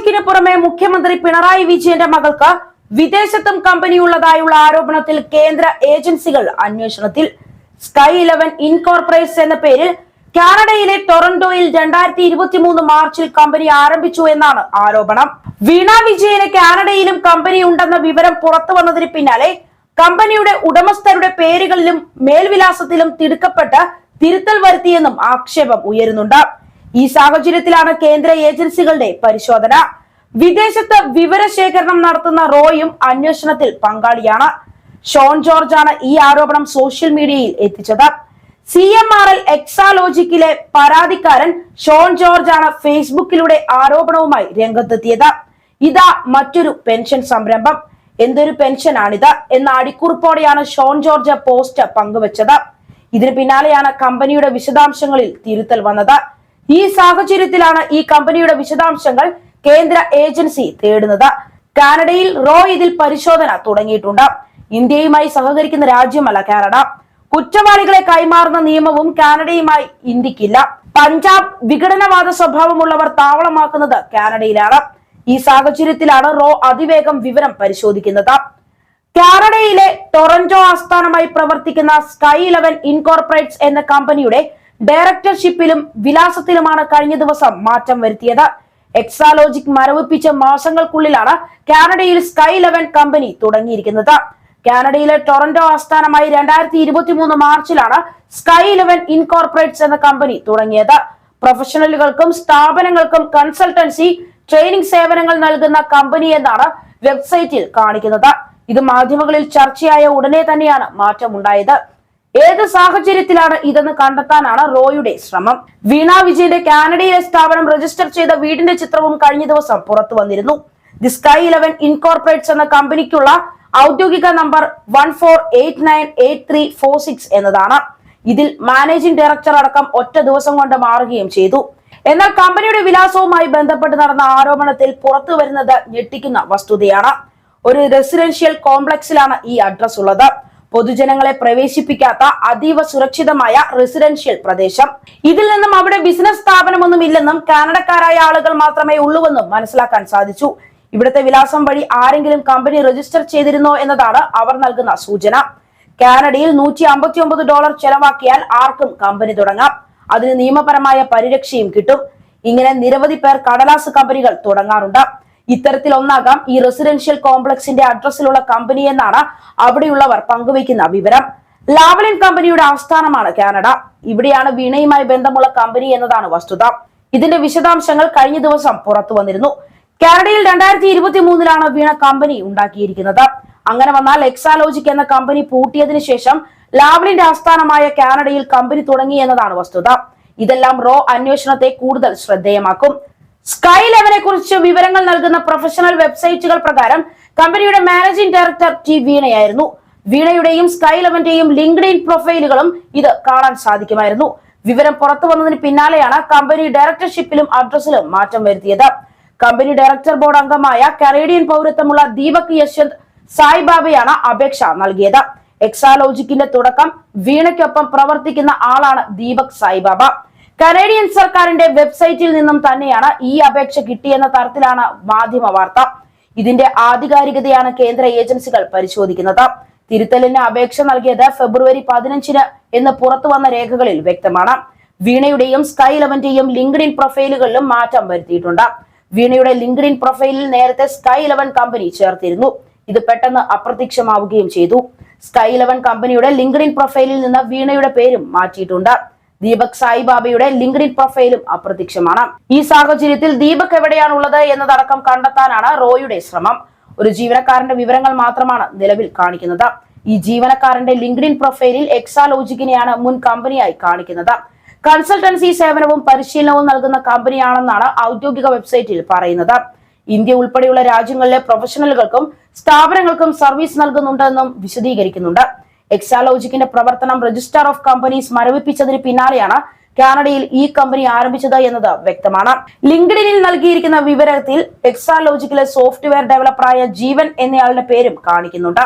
എക്സാലോജിക്കിന് പുറമെ മുഖ്യമന്ത്രി പിണറായി വിജയന്റെ മകൾക്ക് വിദേശത്തും കമ്പനിയുള്ളതായുള്ള ആരോപണത്തിൽ കേന്ദ്ര ഏജൻസികൾ അന്വേഷണത്തിൽ. സ്കൈ ഇലവൻ ഇൻകോർപ്പറേറ്റ്സ് എന്ന പേരിൽ കാനഡയിലെ ടൊറന്റോയിൽ രണ്ടായിരത്തി ഇരുപത്തി മൂന്ന് മാർച്ചിൽ കമ്പനി ആരംഭിച്ചു എന്നാണ് ആരോപണം. വീണ വിജയന് കാനഡയിലും കമ്പനി ഉണ്ടെന്ന വിവരം പുറത്തു വന്നതിന് പിന്നാലെ കമ്പനിയുടെ ഉടമസ്ഥരുടെ പേരുകളിലും മേൽവിലാസത്തിലും തിടുക്കപ്പെട്ട് തിരുത്തൽ വരുത്തിയെന്നും ആക്ഷേപം ഉയരുന്നുണ്ട്. ഈ സാഹചര്യത്തിലാണ് കേന്ദ്ര ഏജൻസികളുടെ പരിശോധന. വിദേശത്ത് വിവരശേഖരണം നടത്തുന്ന റോയും അന്വേഷണത്തിൽ പങ്കാളിയാണ്. ഷോൺ ജോർജ് ആണ് ഈ ആരോപണം സോഷ്യൽ മീഡിയയിൽ എത്തിച്ചത്. സി എം ആർ എൽ എക്സാലോജിക്കിലെ പരാതിക്കാരൻ ഷോൺ ജോർജ് ആണ് ഫേസ്ബുക്കിലൂടെ ആരോപണവുമായി രംഗത്തെത്തിയത്. ഇതാ മറ്റൊരു പെൻഷൻ സംരംഭം. എന്തൊരു പെൻഷനാണിത് എന്ന അടിക്കുറിപ്പോടെയാണ് ഷോൺ ജോർജ് പോസ്റ്റ് പങ്കുവച്ചത്. ഇതിന് പിന്നാലെയാണ് കമ്പനിയുടെ വിശദാംശങ്ങളിൽ തിരുത്തൽ വന്നത്. ഈ സാഹചര്യത്തിലാണ് ഈ കമ്പനിയുടെ വിശദാംശങ്ങൾ കേന്ദ്ര ഏജൻസി തേടുന്നത്. കാനഡയിൽ റോ ഇതിൽ പരിശോധന തുടങ്ങിയിട്ടുണ്ട്. ഇന്ത്യയുമായി സഹകരിക്കുന്ന രാജ്യമല്ല കാനഡ. കുറ്റവാളികളെ കൈമാറുന്ന നിയമവും കാനഡയുമായി ഇന്ത്യക്കില്ല. പഞ്ചാബ് വിഘടനവാദ സ്വഭാവമുള്ളവർ താവളമാക്കുന്നത് കാനഡയിലാണ്. ഈ സാഹചര്യത്തിലാണ് റോ അതിവേഗം വിവരം പരിശോധിക്കുന്നത്. കാനഡയിലെ ടൊറന്റോ ആസ്ഥാനമായി പ്രവർത്തിക്കുന്ന സ്കൈ ഇലവൻ ഇൻകോർപ്പറേറ്റ്സ് എന്ന കമ്പനിയുടെ ഡയറക്ടർഷിപ്പിലും വിലാസത്തിലുമാണ് കഴിഞ്ഞ ദിവസം മാറ്റം വരുത്തിയത്. എക്സാലോജിക് മരവിപ്പിച്ച മാസങ്ങൾക്കുള്ളിലാണ് കാനഡയിൽ സ്കൈ ഇലവൻ കമ്പനി തുടങ്ങിയിരിക്കുന്നത്. കാനഡയിലെ ടൊറന്റോ ആസ്ഥാനമായി രണ്ടായിരത്തി ഇരുപത്തി മൂന്ന് മാർച്ചിലാണ് സ്കൈ ഇലവൻ ഇൻകോർപ്പറേറ്റ്സ് എന്ന കമ്പനി തുടങ്ങിയത്. പ്രൊഫഷണലുകൾക്കും സ്ഥാപനങ്ങൾക്കും കൺസൾട്ടൻസി ട്രെയിനിങ് സേവനങ്ങൾ നൽകുന്ന കമ്പനി എന്നാണ് വെബ്സൈറ്റിൽ കാണിക്കുന്നത്. ഇത് മാധ്യമങ്ങളിൽ ചർച്ചയായ ഉടനെ തന്നെയാണ് മാറ്റമുണ്ടായത്. ഏത് സാഹചര്യത്തിലാണ് ഇതെന്ന് കണ്ടെത്താനാണ് റോയുടെ ശ്രമം? വീണ വിജയന്റെ കാനഡയിലെ സ്ഥാപനം രജിസ്റ്റർ ചെയ്ത വീടിന്റെ ചിത്രവും കഴിഞ്ഞ ദിവസം പുറത്തു വന്നിരുന്നു. ദി സ്കൈ ഇലവൻ ഇൻകോർപ്പറേറ്റ്സ് എന്ന കമ്പനിക്കുള്ള ഔദ്യോഗിക number one four eight nine eight three four six എന്നതാണ്. ഇതിൽ മാനേജിംഗ് ഡയറക്ടർ അടക്കം ഒറ്റ ദിവസം കൊണ്ട് മാറുകയും ചെയ്തു. എന്നാൽ കമ്പനിയുടെ വിലാസവുമായി ബന്ധപ്പെട്ട് നടന്ന ആരോപണത്തിൽ പുറത്തു വരുന്നത് ഞെട്ടിക്കുന്ന വസ്തുതയാണ്. ഒരു റെസിഡൻഷ്യൽ കോംപ്ലക്സിലാണ് ഈ അഡ്രസ് ഉള്ളത്. പൊതുജനങ്ങളെ പ്രവേശിപ്പിക്കാത്ത അതീവ സുരക്ഷിതമായ റെസിഡൻഷ്യൽ പ്രദേശം. ഇതിൽ നിന്നും അവിടെ ബിസിനസ് സ്ഥാപനമൊന്നും ഇല്ലെന്നും കാനഡക്കാരായ ആളുകൾ മാത്രമേ ഉള്ളൂവെന്നും മനസ്സിലാക്കാൻ സാധിച്ചു. ഇവിടുത്തെ വിലാസം വഴി ആരെങ്കിലും കമ്പനി രജിസ്റ്റർ ചെയ്തിരുന്നോ എന്നതാണ് അവർ നൽകുന്ന സൂചന. കാനഡയിൽ നൂറ്റി അമ്പത്തി ഒമ്പത് ഡോളർ ചെലവാക്കിയാൽ ആർക്കും കമ്പനി തുടങ്ങാം. അതിന് നിയമപരമായ പരിരക്ഷയും കിട്ടും. ഇങ്ങനെ നിരവധി പേർ കടലാസ് കമ്പനികൾ തുടങ്ങാറുണ്ട്. ഇത്തരത്തിൽ ഒന്നാകാം ഈ റെസിഡൻഷ്യൽ കോംപ്ലക്സിന്റെ അഡ്രസ്സിലുള്ള കമ്പനി എന്നാണ് അവിടെയുള്ളവർ പങ്കുവയ്ക്കുന്ന വിവരം. ലാവലിൻ കമ്പനിയുടെ ആസ്ഥാനമാണ് കാനഡ. ഇവിടെയാണ് വീണയുമായി ബന്ധമുള്ള കമ്പനി എന്നതാണ് വസ്തുത. ഇതിന്റെ വിശദാംശങ്ങൾ കഴിഞ്ഞ ദിവസം പുറത്തു വന്നിരുന്നു. കാനഡയിൽ രണ്ടായിരത്തി ഇരുപത്തി മൂന്നിലാണ് വീണ കമ്പനി ഉണ്ടാക്കിയിരിക്കുന്നത്. അങ്ങനെ വന്നാൽ എക്സാലോജിക് എന്ന കമ്പനി പൂട്ടിയതിനു ശേഷം ലാവലിന്റെ ആസ്ഥാനമായ കാനഡയിൽ കമ്പനി തുടങ്ങി എന്നതാണ് വസ്തുത. ഇതെല്ലാം റോ അന്വേഷണത്തെ കൂടുതൽ ശ്രദ്ധേയമാക്കും. സ്കൈ ലെവനെ കുറിച്ച് വിവരങ്ങൾ നൽകുന്ന പ്രൊഫഷണൽ വെബ്സൈറ്റുകൾ പ്രകാരം കമ്പനിയുടെ മാനേജിംഗ് ഡയറക്ടർ ടി വീണയായിരുന്നു. വീണയുടെയും സ്കൈ ലെവന്റെയും ലിങ്ക്ഡ് ഇൻ പ്രൊഫൈലുകളും ഇത് കാണാൻ സാധിക്കുമായിരുന്നു. വിവരം പുറത്തു വന്നതിന് പിന്നാലെയാണ് കമ്പനി ഡയറക്ടർഷിപ്പിലും അഡ്രസ്സിലും മാറ്റം വരുത്തിയത്. കമ്പനി ഡയറക്ടർ ബോർഡ് അംഗമായ കനേഡിയൻ പൗരത്വമുള്ള ദീപക് യശ്വന്ത് സായിബാബയാണ് അപേക്ഷ നൽകിയത്. എക്സാലോജിക്കിന്റെ തുടക്കം വീണയ്ക്കൊപ്പം പ്രവർത്തിക്കുന്ന ആളാണ് ദീപക് സായിബാബ. കനേഡിയൻ സർക്കാരിന്റെ വെബ്സൈറ്റിൽ നിന്നും തന്നെയാണ് ഈ അപേക്ഷ കിട്ടിയെന്ന തരത്തിലാണ് മാധ്യമ വാർത്ത. ഇതിന്റെ ആധികാരികതയാണ് കേന്ദ്ര ഏജൻസികൾ പരിശോധിക്കുന്നത്. തിരുത്തലിന് അപേക്ഷ നൽകിയത് ഫെബ്രുവരി പതിനഞ്ചിന് എന്ന് പുറത്തു വന്ന രേഖകളിൽ വ്യക്തമാണ്. വീണയുടെയും സ്കൈ ഇലവന്റെയും ലിങ്ക്ഡിൻ പ്രൊഫൈലുകളിലും മാറ്റം വരുത്തിയിട്ടുണ്ട്. വീണയുടെ ലിങ്ക്ഡിൻ പ്രൊഫൈലിൽ നേരത്തെ സ്കൈ ഇലവൻ കമ്പനി ചേർത്തിരുന്നു. ഇത് പെട്ടെന്ന് അപ്രത്യക്ഷമാവുകയും ചെയ്തു. സ്കൈ ഇലവൻ കമ്പനിയുടെ ലിങ്ക്ഡിൻ പ്രൊഫൈലിൽ നിന്ന് വീണയുടെ പേരും മാറ്റിയിട്ടുണ്ട്. ദീപക് സായിബാബയുടെ ലിങ്ക്ഡിൻ പ്രൊഫൈലും അപ്രത്യക്ഷമാണ്. ഈ സാഹചര്യത്തിൽ ദീപക് എവിടെയാണുള്ളത് എന്നതടക്കം കണ്ടെത്താനാണ് റോയുടെ ശ്രമം. ഒരു ജീവനക്കാരന്റെ വിവരങ്ങൾ മാത്രമാണ് നിലവിൽ കാണിക്കുന്നത്. ഈ ജീവനക്കാരന്റെ ലിങ്ക്ഡിൻ പ്രൊഫൈലിൽ എക്സാലോജിക്കിനെയാണ് മുൻ കമ്പനിയായി കാണിക്കുന്നത്. കൺസൾട്ടൻസി സേവനവും പരിശീലനവും നൽകുന്ന കമ്പനിയാണെന്നാണ് ഔദ്യോഗിക വെബ്സൈറ്റിൽ പറയുന്നത്. ഇന്ത്യ ഉൾപ്പെടെയുള്ള രാജ്യങ്ങളിലെ പ്രൊഫഷണലുകൾക്കും സ്ഥാപനങ്ങൾക്കും സർവീസ് നൽകുന്നുണ്ടെന്നും വിശദീകരിക്കുന്നുണ്ട്. എക്സാലോജിക്കിന്റെ പ്രവർത്തനം രജിസ്ട്രാർ ഓഫ് കമ്പനീസ് മരവിപ്പിച്ചതിന് പിന്നാലെയാണ് കാനഡയിൽ ഈ കമ്പനി ആരംഭിച്ചത് എന്നത് വ്യക്തമാണ്. ലിങ്ക്ഡിനിൽ നൽകിയിരിക്കുന്ന വിവരത്തിൽ എക്സാലോജിക്കിലെ സോഫ്റ്റ്വെയർ ഡെവലപ്പറായ ജീവൻ എന്നയാളുടെ പേരും കാണിക്കുന്നുണ്ട്.